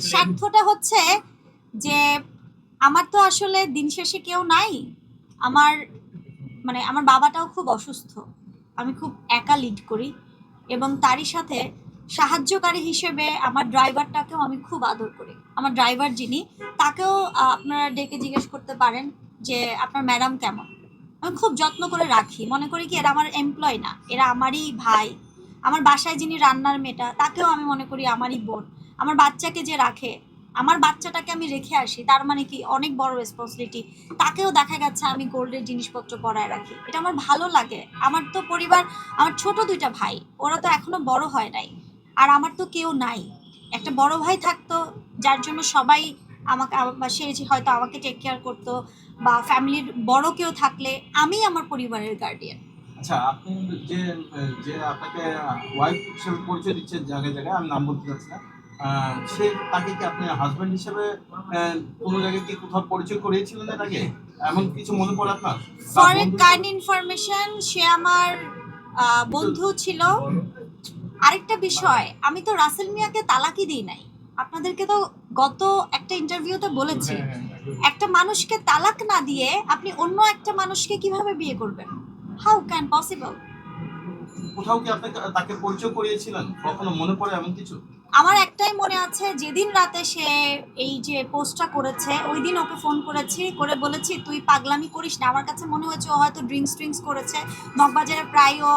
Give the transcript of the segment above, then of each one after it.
স্বার্থটা হচ্ছে যে আমার তো আসলে দিন শেষে কেউ নাই। আমার মানে আমার বাবাটাও খুব অসুস্থ। আমি খুব একা লিড করি এবং তারই সাথে সাহায্যকারী হিসেবে আমার ড্রাইভারটাকেও আমি খুব আদর করি। আমার ড্রাইভার যিনি, তাকেও আপনারা ডেকে জিজ্ঞেস করতে পারেন যে আপনার ম্যাডাম কেমন। আমি খুব যত্ন করে রাখি। মনে করি কি, এরা আমার এমপ্লয় না। এরা আমারই ভাই। আমার বাসায় যিনি রান্নার মেয়েটা, তাকেও আমি মনে করি আমারই বোন। আমার বাচ্চাকে যে রাখে, আমার বাচ্চাটাকে আমি রেখে আসি, তার মানে কি? অনেক বড় রেসপন্সিবিলিটি তাকেও দেখা গেছে আমি গোল্ডের জিনিসপত্র পরায় রাখি। এটা আমার ভালো লাগে। আমার তো পরিবার, আমার ছোট দুইটা ভাই, ওরা তো এখনও বড় হয় নাই। আর আমার তো কেউ নাই। একটা বড় ভাই থাকতো, যার জন্য সবাই আমাকে সে হয়তো আমাকে টেক কেয়ার করতো বা ফ্যামিলির বড় কেউ থাকলে আমি আমার পরিবারের গার্ডিয়ান আচ্ছা আপনি যে যে আপনাকে ওয়াইফ হিসেবে পরিচয় দিচ্ছে জায়গায় জায়গায়, আমি নাম বলতে চাচ্ছি না। সে তাকে কি আপনি হিসেবে কোনো জায়গায় কি কোথাও পরিচয় করিয়েছিলেন এমন কিছু মনে পড়ে আপনার? ফর এ কাইন্ড ইনফরমেশন সে আমার বন্ধু ছিল। আরেকটা বিষয় আমি তো রাসেল মিয়াকে তালাকই দিই নাই। আপনাদেরকে তো গত একটা ইন্টারভিউতে বলেছি একটা মানুষকে তালাক না দিয়ে আপনি অন্য একটা মানুষকে কীভাবে বিয়ে করবেন? হাউ ক্যান পসিবল কোথাও কি আপনাকে তাকে পরিচয় করিয়েছিলেন? কখনো মনে পড়ে এমন কিছু? আমার একটাই মনে আছে, যেদিন রাতে সে এই যে পোস্টটা করেছে ওই দিন ওকে ফোন করেছি, করে বলেছি, তুই পাগলামি করিস না। আমার কাছে মনে হয়েছে ও হয়তো ড্রিঙ্কস ট্রিঙ্কস করেছে মগবাজারে প্রায় ও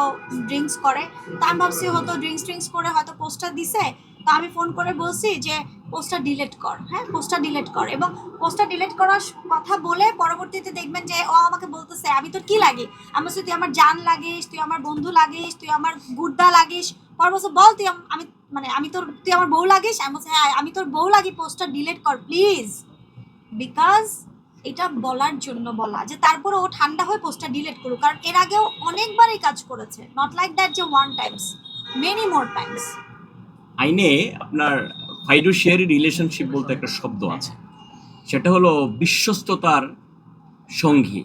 ড্রিঙ্কস করে। তা আমি ভাবছি হয়তো ড্রিঙ্কস ট্রিঙ্কস করে হয়তো পোস্টটা দিছে। তা আমি ফোন করে বলছি যে, পোস্টটা ডিলিট কর। হ্যাঁ পোস্টটা ডিলিট কর। এবং পোস্টটা ডিলিট করার কথা বলে পরবর্তীতে দেখবেন যে, ও আমাকে বলতেছে, আমি তোর কি লাগি? আমি তুই আমার জান লাগিস, তুই আমার বন্ধু লাগিস, তুই আমার গুড্ডা লাগিস। পর বলছে, বল তুই আমি মানে আমি তোর তুই আমার বউ লাগিস? আমি বলছি হ্যাঁ আমি তোর বউ লাগি, পোস্টটা ডিলিট কর প্লিজ বিকজ এটা বলার জন্য বলা, যে তারপরে ও ঠান্ডা হয়ে পোস্টটা ডিলিট করুক। কারণ এর আগেও অনেকবার এই কাজ করেছে। নট লাইক দ্যাট যে one times many more times আইনে আপনার ফাইডুশিয়ারি রিলেশনশিপ বলতে একটা শব্দ আছে। সেটা হলো বিশ্বস্ততার সঙ্গী।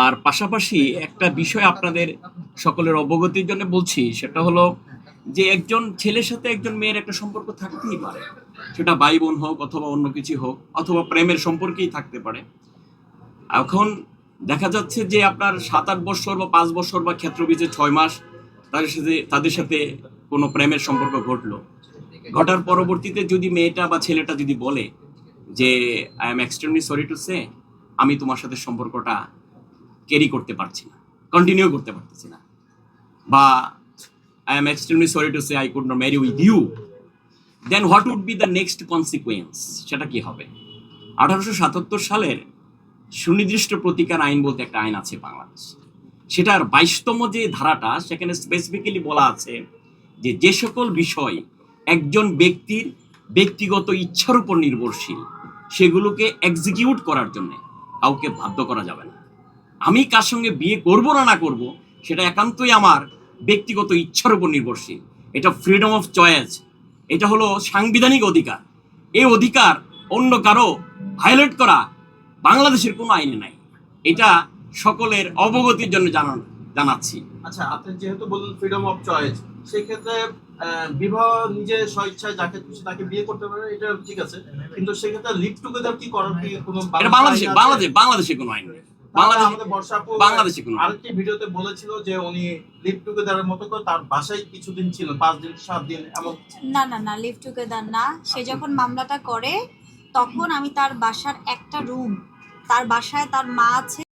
আর পাশাপাশি একটা বিষয় আপনাদের সকলের অবগতির জন্য বলছি, সেটা হলো যে একজন ছেলের সাথে একজন মেয়ের একটা সম্পর্ক থাকতেই পারে। সেটা ভাই বোন হোক অথবা অন্য কিছু হোক, অথবা প্রেমের সম্পর্কেই থাকতে পারে। এখন দেখা যাচ্ছে যে আপনার সাত আট বছর বা পাঁচ বছর বা ক্ষেত্রবিজে ছয় মাস তাদের সাথে তাদের সাথে কোনো প্রেমের সম্পর্ক ঘটলো। ঘটার পরবর্তীতে যদি মেয়েটা বা ছেলেটা যদি বলে যে I am extremely sorry to say আমি তোমার সাথে সম্পর্কটা ক্যারি করতে পারছি না কন্টিনিউ করতে পারতেছি না। বা I am extremely sorry to say I could not marry with you then what would be the next consequence সেটা কি হবে? আঠারোশো সাতাত্তর সালের সুনির্দিষ্ট প্রতিকার আইন বলতে একটা আইন আছে বাংলাদেশ। সেটার বাইশতম যে ধারাটা, সেখানে স্পেসিফিক্যালি বলা আছে যে যে সকল বিষয় একজন ব্যক্তির ব্যক্তিগত ইচ্ছার উপর নির্ভরশীল, সেগুলোকে এক্সিকিউট করার জন্য কাউকে বাধ্য করা যাবে না। আমি কার সঙ্গে বিয়ে করব না না করব সেটা একান্তই আমার ব্যক্তিগত ইচ্ছার উপর নির্ভরশীল। এটা ফ্রিডম অফ চয়েস এটা হলো সাংবিধানিক অধিকার। এই অধিকার অন্য কারও ভায়োলেট করা বাংলাদেশের কোনো আইনে নাই। এটা সকলের অবগতির জন্য জানান জানাচ্ছি। আচ্ছা আপনি যেহেতু বললেন ফ্রিডম অফ চয়েস সেক্ষেত্রে বিবাহ নিজে স্বইচ্ছায় যাকে খুশি তাকে বিয়ে করতে পারে এটা ঠিক আছে। কিন্তু সেক্ষেত্রে লিভ টুগেদার কি করার কি কোনো বাংলাদেশে আইন বাংলাদেশে কোনো আইন নেই। বাংলাদেশে কোনো আরেকটি ভিডিওতে বলেছিল যে উনি লিভ টুগেদারের মতো করে তার বাসায় কিছুদিন ছিল পাঁচ দিন সাত দিন এমন। না না না লিভ টুগেদার না। সে যখন মামলাটা করে তখন আমি তার বাসার একটা রুম তার বাসায় তার মা আছে।